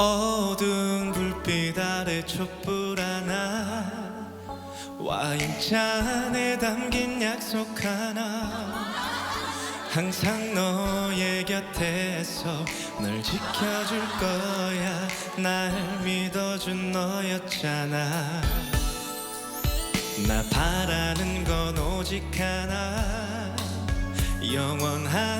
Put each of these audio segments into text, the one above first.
어두운 불빛 아래 촛불 하나 와인잔에 담긴 약속 하나. 항상 너의 곁에서 널 지켜줄 거야. 날 믿어준 너였잖아. 나 바라는 건 오직 하나. 영원한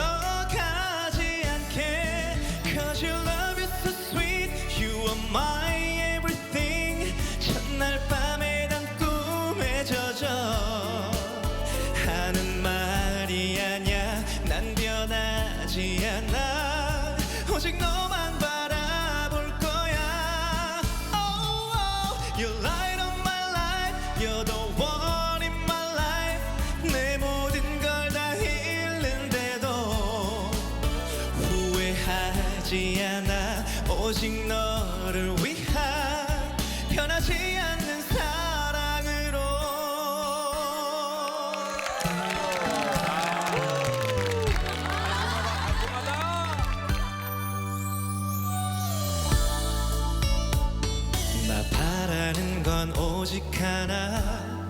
하지 않아 오직 너만 바라볼 거야 oh, oh, You're light of my life You're the one in my life 내 모든 걸 다 잃는데도 후회하지 않아 오직 너를 위한 변하지 건 오직 하나.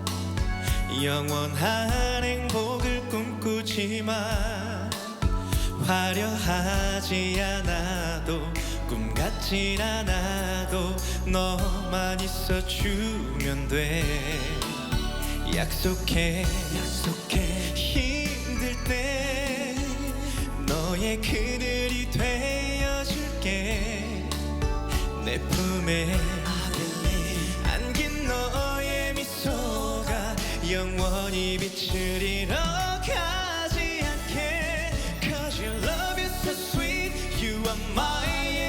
영원한 행복을 꿈꾸지만 화려하지 않아도 꿈 같진 않아도 너만 있어주면 돼. 약속해. 약속해. 힘들 때 너의 그늘이 되어줄게. 내 품에 안긴 너의 미소가 영원히 빛을 잃어가지 않게. Cause your love is so sweet You are my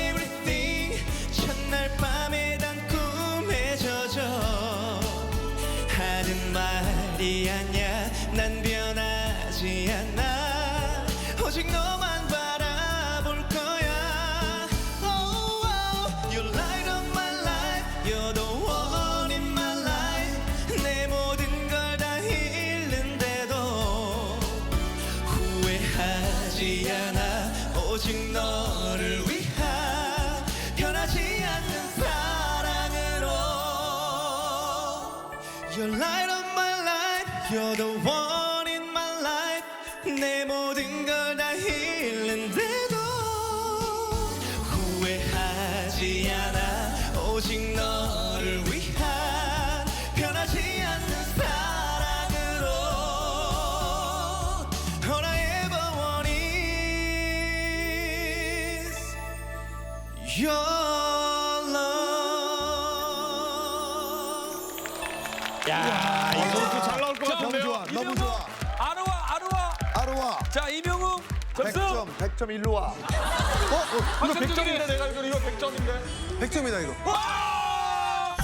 everything. 첫날 밤에 단 꿈에 젖어. 하는 말이 아냐 난 변하지 않아. 오직 너만 오직 너를 위한 변하지 않는 사랑으로 You're light of my life You're the one in my life 내 모든 your love 야, 이거 잘 나올 것 너무 같은데요? 좋아, 너무 좋아. 아르와 아르와 아로와 자 이명웅 점수 100점, 100점 일로 와. 어? 어? 이거 박찬준이 100점인데 내가 이거 이거 100점인데. 100점이다 이거. 와!